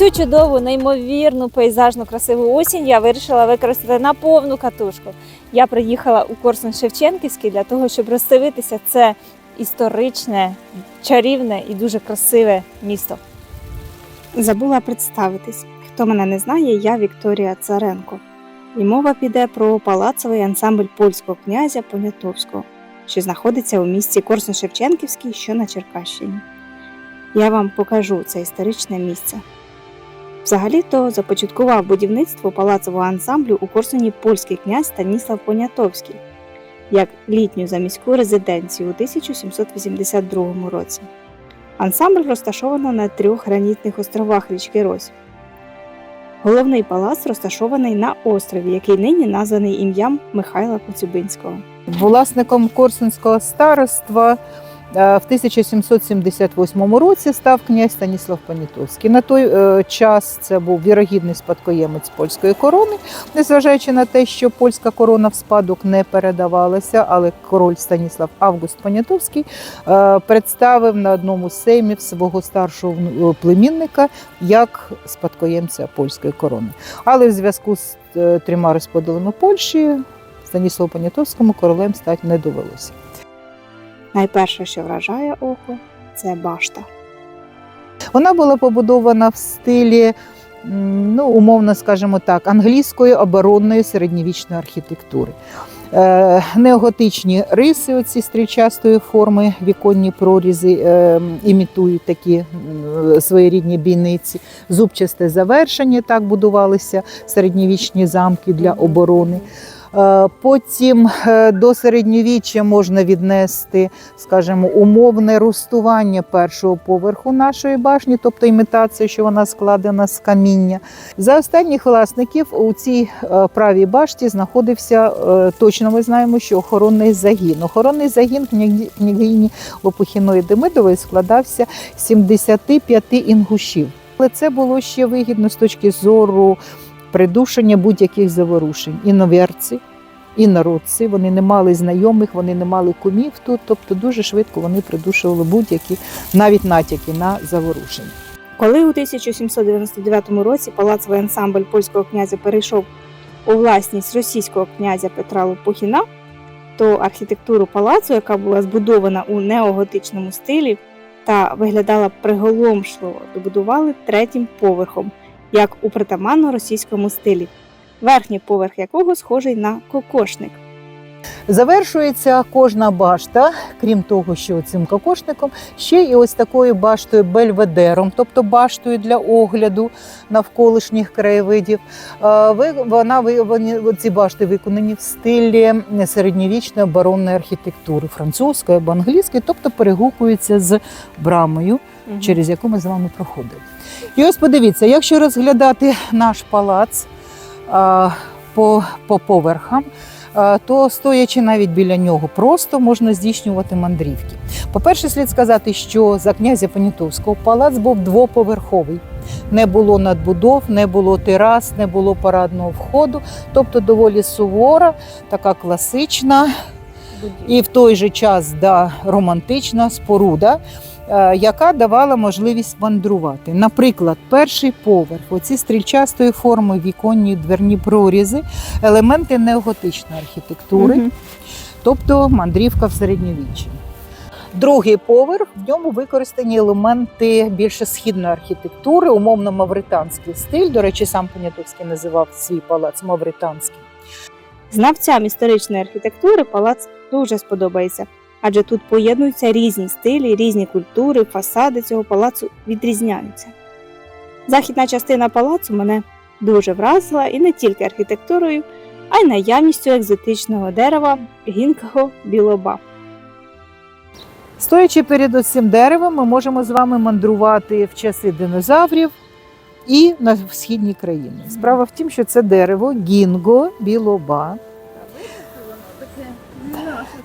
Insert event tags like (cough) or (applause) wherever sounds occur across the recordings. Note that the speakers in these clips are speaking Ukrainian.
Цю чудову, неймовірну пейзажну красиву осінь я вирішила використати на повну катушку. Я приїхала у Корсун Шевченківський для того, щоб роздивитися це історичне, чарівне і дуже красиве місто. Забула представитись. Хто мене не знає, я Вікторія Царенко. І мова піде про палацовий ансамбль польського князя Понятовського, що знаходиться у місті Корсун-Шевченківський, що на Черкащині. Я вам покажу це історичне місце. Взагалі-то започаткував будівництво палацового ансамблю у Корсуні польський князь Станіслав Понятовський як літню заміську резиденцію у 1782 році. Ансамбль розташовано на трьох гранітних островах річки Рось. Головний палац розташований на острові, який нині названий ім'ям Михайла Коцюбинського. Власником Корсунського староства в 1778 році став князь Станіслав Понятовський. На той е, час це був вірогідний спадкоємець польської корони, незважаючи на те, що польська корона в спадок не передавалася, але король Станіслав Август Понятовський е, представив на одному з сеймів свого старшого племінника як спадкоємця польської корони. Але в зв'язку з е, трьома розподілами Польщі Станіславу Понятовському королем стати не довелося. Найперше, що вражає око, це башта. Вона була побудована в стилі, ну, умовно скажімо так, англійської оборонної середньовічної архітектури. Е, неоготичні риси оці стрільчастої форми, віконні прорізи е, імітують такі своєрідні бійниці, зубчасте завершення, так будувалися середньовічні замки для оборони. Е, Потім е, до середньовіччя можна віднести, скажімо, умовне рустування першого поверху нашої башні, тобто імітація, що вона складена з каміння. За останніх власників у цій е, правій башті знаходився точно. Ми знаємо, що охоронний загін. Охоронний загін княгині Лопухіної Демидової складався з 75 інгушів. Але це було ще вигідно з точки зору придушення будь-яких заворушень. Іноверці, інородці, вони не мали знайомих, вони не мали кумів тут, тобто дуже швидко вони придушували будь-які навіть натяки на заворушення. Коли у 1799 році палацовий ансамбль польського князя перейшов у власність російського князя Петра Лопухіна, то архітектуру палацу, яка була збудована у неоготичному стилі та виглядала приголомшливо, добудували третім поверхом, як у притаманно російському стилі, верхній поверх якого схожий на кокошник. Завершується кожна башта, крім того, що цим кокошником, ще і ось такою баштою бельведером, тобто баштою для огляду навколишніх краєвидів. Ви- Вона ці башти виконані в стилі середньовічної оборонної архітектури, французької або англійської, тобто перегукуються з брамою, через яку ми з вами проходили. І ось подивіться, якщо розглядати наш палац по, по поверхам, то стоячи навіть біля нього, просто можна здійснювати мандрівки. По-перше, слід сказати, що за князя Понятовського палац був двоповерховий. Не було надбудов, не було терас, не було парадного входу, тобто доволі сувора, така класична і в той же час да, романтична споруда, е, яка давала можливість мандрувати. Наприклад, перший поверх, оці стрільчастої форми віконні дверні прорізи, елементи неоготичної архітектури, Мгм. тобто мандрівка в середньовіччі. Другий поверх в ньому використані елементи більше східної архітектури, умовно мавританський стиль. До речі, сам Понятовський називав свій палац мавританським. Знавцям історичної архітектури палац дуже сподобається, адже тут поєднуються різні стилі, різні культури, фасади цього палацу відрізняються. Західна частина палацу мене дуже вразила і не тільки архітектурою, а й наявністю екзотичного дерева гінкого білоба. Стоячи перед цим деревом, ми можемо з вами мандрувати в часи динозаврів і на східні країни. Справа в тім, що це дерево гінго білоба.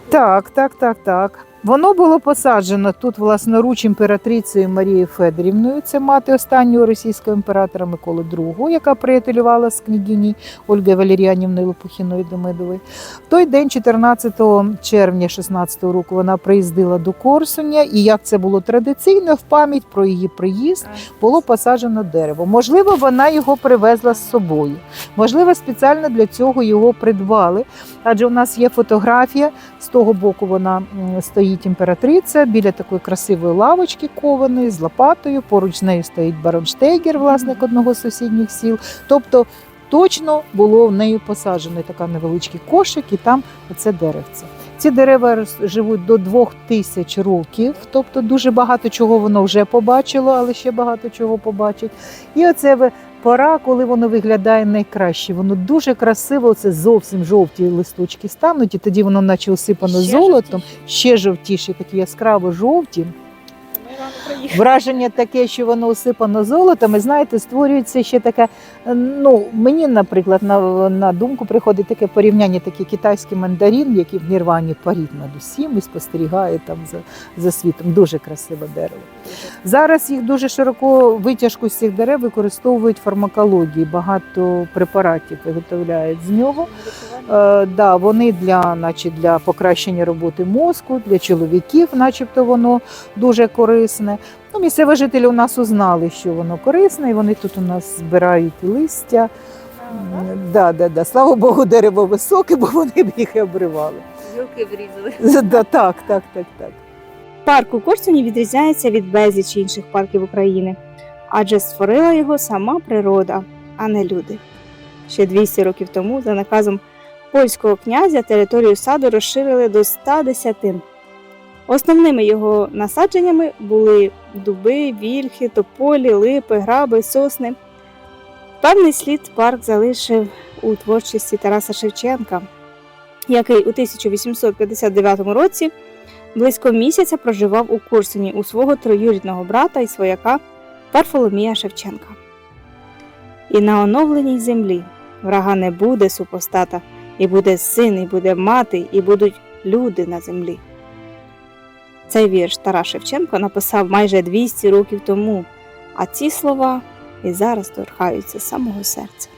Так, так, так, так. Воно було посаджено тут власноруч імператрицею Марією Федорівною. Це мати останнього російського імператора Миколи II, яка приятелювала з княгині Ольгою Валеріанівною Лопухіною Демидовою. В той день, 14 червня 16 року, вона приїздила до Корсуня, і як це було традиційно, в пам'ять про її приїзд було посаджено дерево. Можливо, вона його привезла з собою. Можливо, спеціально для цього його придбали. Адже у нас є фотографія. З того боку вона м, стоїть імператриця біля такої красивої лавочки кованої з лопатою. Поруч з нею стоїть барон Штейгер, власник одного з сусідніх сіл. Тобто точно було в нею посаджено така невеличкий кошик, і там оце деревце. Ці дерева живуть до двох тисяч років, тобто дуже багато чого воно вже побачило, але ще багато чого побачить. І оце пора, коли воно виглядає найкраще. Воно дуже красиво, це зовсім жовті листочки стануть, і тоді воно наче осипано Ще золотом, ще жовтіші, такі яскраво жовті. Враження таке, що воно осипано золотом, і знаєте, створюється ще таке. Ну, мені, наприклад, на, на думку приходить таке порівняння, такий китайський мандарин, який в Нірвані парить над усім і спостерігає там за, за світом. Дуже красиве дерево. Зараз їх дуже широко витяжку з цих дерев використовують фармакології. Багато препаратів виготовляють з нього. Е, да, вони для, наче, для покращення роботи мозку, для чоловіків, начебто воно дуже корисне. Ну, місцеві жителі у нас узнали, що воно корисне, і вони тут у нас збирають листя. Да, да, да. Слава Богу, дерево високе, бо вони б їх і обривали. Гілки врізали. Да, так, так, так, так. Парк у Корсуні відрізняється від безлічі інших парків України, адже створила його сама природа, а не люди. Ще 200 років тому, за наказом польського князя, територію саду розширили до 100 десятин. Основними його насадженнями були дуби, вільхи, тополі, липи, граби, сосни. Певний слід парк залишив у творчості Тараса Шевченка, який у 1859 році близько місяця проживав у Курсуні у свого троюрідного брата і свояка Варфоломія Шевченка. І на оновленій землі врага не буде супостата, і буде син, і буде мати, і будуть люди на землі. Цей вірш Тарас Шевченко написав майже 200 років тому, а ці слова і зараз торкаються самого серця.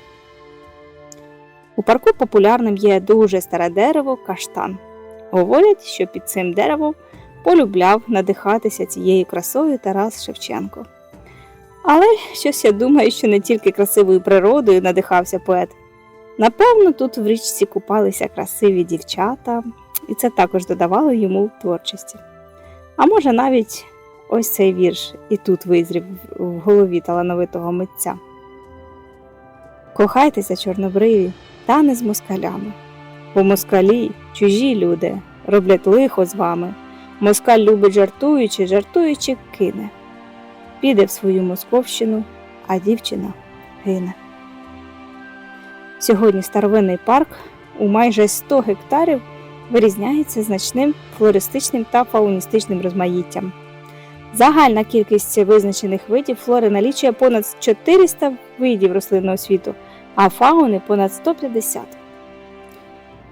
У парку популярним є дуже старе дерево каштан. Говорять, що під цим деревом полюбляв надихатися цією красою Тарас Шевченко. Але щось я думаю, що не тільки красивою природою надихався поет. Напевно, тут в річці купалися красиві дівчата, і це також додавало йому творчості. А може, навіть ось цей вірш і тут визрів в голові талановитого митця. Кохайтеся, чорнобриві, та не з москалями. Бо москалі, чужі люди, роблять лихо з вами. Москаль любить жартуючи, жартуючи, кине. Піде в свою московщину, а дівчина гине. Сьогодні старовинний парк у майже 100 гектарів вирізняється значним флористичним та фауністичним розмаїттям. Загальна кількість визначених видів флори налічує понад 400 видів рослинного світу, а фауни понад 150.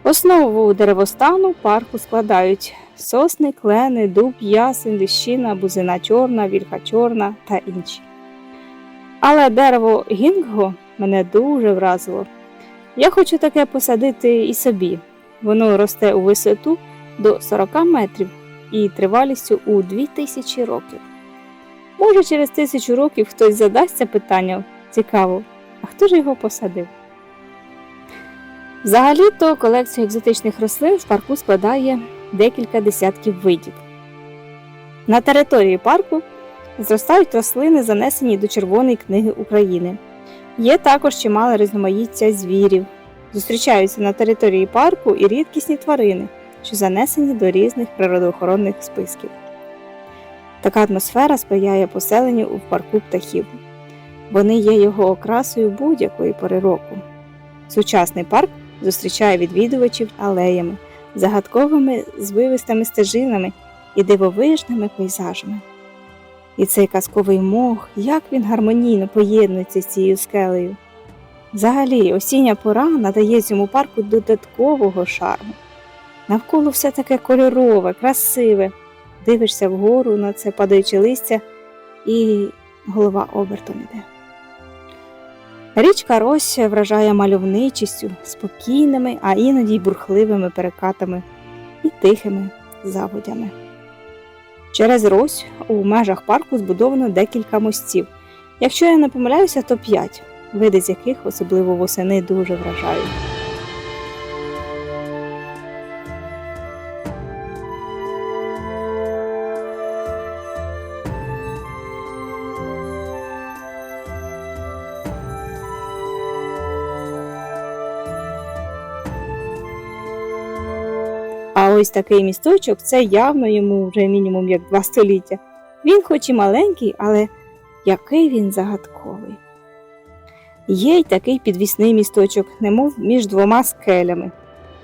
Основу деревостану парку складають сосни, клени, дуб, ясень, ліщина, бузина чорна, вільха чорна та інші. Але дерево гінго мене дуже вразило. Я хочу таке посадити і собі. Воно росте у висоту до 40 метрів і тривалістю у 2000 років. Може, через тисячу років хтось задасться питанням цікаво, а хто ж його посадив? Взагалі-то колекцію екзотичних рослин з парку складає декілька десятків видів. На території парку зростають рослини, занесені до Червоної книги України. Є також чимале різноманіття звірів. Зустрічаються на території парку і рідкісні тварини, що занесені до різних природоохоронних списків. Така атмосфера сприяє поселенню у парку птахів. Вони є його окрасою будь-якої пори року. Сучасний парк зустрічає відвідувачів алеями, загадковими звивистими стежинами і дивовижними пейзажами. І цей казковий мох, як він гармонійно поєднується з цією скелею. Взагалі, осіння пора надає цьому парку додаткового шарму. Навколо все таке кольорове, красиве, дивишся вгору на це падаюче листя, і голова обертом іде. Річка Рось вражає мальовничістю, спокійними, а іноді й бурхливими перекатами і тихими заводями. Через Рось у межах парку збудовано декілька мостів. Якщо я не помиляюся, то п'ять, види з яких особливо восени дуже вражають. А ось такий місточок це явно йому вже мінімум як два століття. Він хоч і маленький, але який він загадковий. Є й такий підвісний місточок, немов між двома скелями.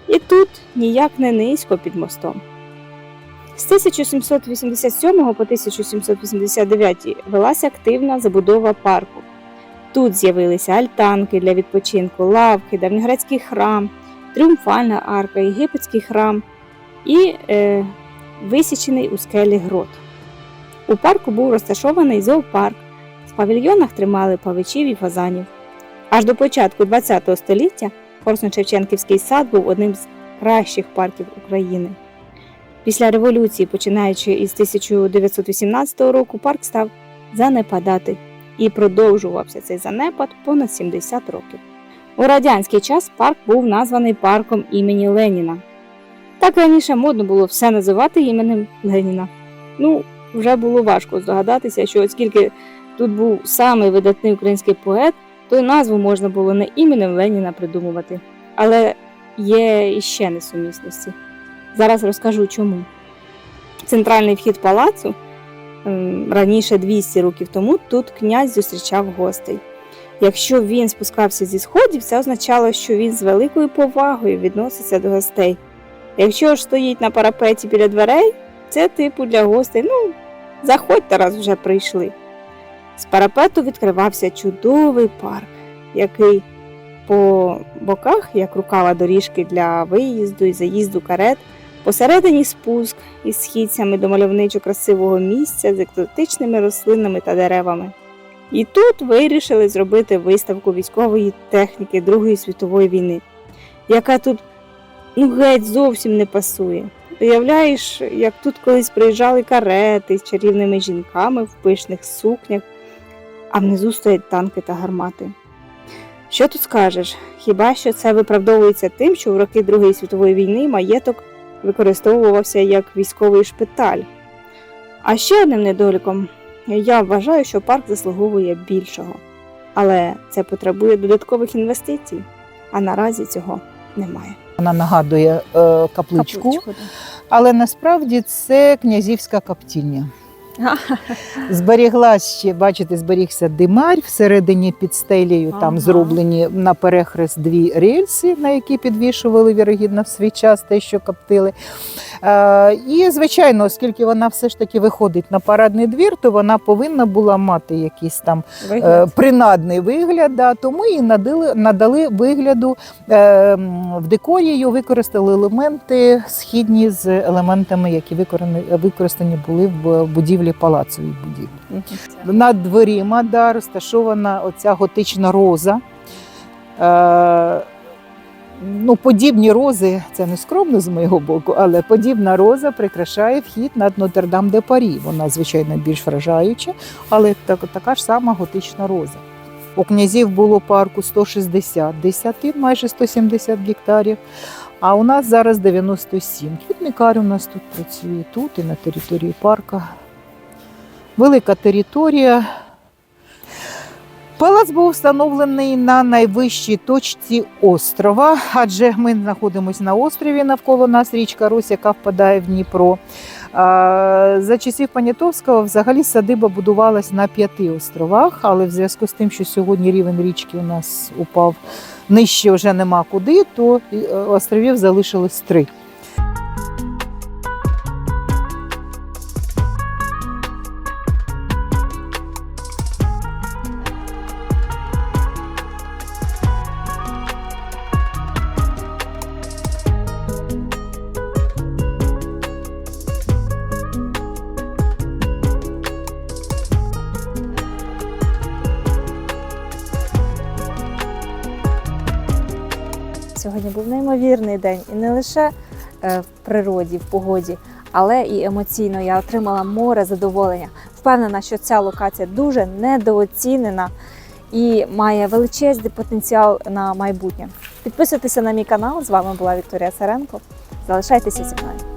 І тут ніяк не низько під мостом. З 1787 по 1789 велася активна забудова парку. Тут з'явилися альтанки для відпочинку, лавки, давньогрецький храм, тріумфальна арка, єгипетський храм і е, висічений у скелі грот. У парку був розташований зоопарк. В павільйонах тримали павичів і фазанів. Аж до початку ХХ століття Корсун-Шевченківський сад був одним з кращих парків України. Після революції, починаючи із 1918 року, парк став занепадати і продовжувався цей занепад понад 70 років. У радянський час парк був названий парком імені Леніна. Так раніше модно було все називати іменем Леніна. Ну, вже було важко здогадатися, що оскільки тут був самий видатний український поет, то й назву можна було не іменем Леніна придумувати. Але є іще несумісності. Зараз розкажу чому. Центральний вхід палацу ем, раніше 200 років тому тут князь зустрічав гостей. Якщо він спускався зі сходів, це означало, що він з великою повагою відноситься до гостей. Якщо ж стоїть на парапеті біля дверей, це типу для гостей. Ну, заходьте, раз вже прийшли. З парапету відкривався чудовий парк, який по боках, як рукава доріжки для виїзду і заїзду карет, посередині спуск із східцями до мальовничо красивого місця з екзотичними рослинами та деревами. І тут вирішили зробити виставку військової техніки Другої світової війни, яка тут ну, геть зовсім не пасує. Уявляєш, як тут колись приїжджали карети з чарівними жінками в пишних сукнях, а внизу стоять танки та гармати. Що тут скажеш? Хіба що це виправдовується тим, що в роки Другої світової війни маєток використовувався як військовий шпиталь. А ще одним недоліком я вважаю, що парк заслуговує більшого. Але це потребує додаткових інвестицій, а наразі цього немає. Вона нагадує е, капличку, але насправді це князівська коптільня. (laughs) Зберіглась ще, бачите, зберігся димарь всередині під стелею. Там зроблені на перехрест дві рельси, на які підвішували вірогідно в свій час те, що коптили. Е, і, звичайно, оскільки вона все ж таки виходить на парадний двір, то вона повинна була мати якийсь там е, принадний вигляд, да, тому і надали, надали вигляду е, в декорі використали елементи східні з елементами, які використані, використані були в будівлі палацовій будівлі. Над дверима да, розташована оця готична роза. Е, ну, подібні рози, це не скромно з моєго боку, але подібна роза прикрашає вхід над Нотр-Дам де Парі. Вона, звичайно, більш вражаюча, але так, така ж сама готична роза. У князів було парку 160 десятин, майже 170 гектарів. А у нас зараз 97. Квітникар у нас тут працює, тут і на території парка. Велика територія. Палац був встановлений на найвищій точці острова, адже ми знаходимося на острові навколо нас річка Рось, яка впадає в Дніпро. За часів Понятовського взагалі садиба будувалась на п'яти островах, але в зв'язку з тим, що сьогодні рівень річки у нас упав нижче вже нема куди, то е, островів залишилось три. Сьогодні був неймовірний день, і не лише е, в природі, в погоді, але і емоційно я отримала море задоволення. Впевнена, що ця локація дуже недооцінена і має величезний потенціал на майбутнє. Підписуйтеся на мій канал. З вами була Вікторія Саренко. Залишайтеся зі мною.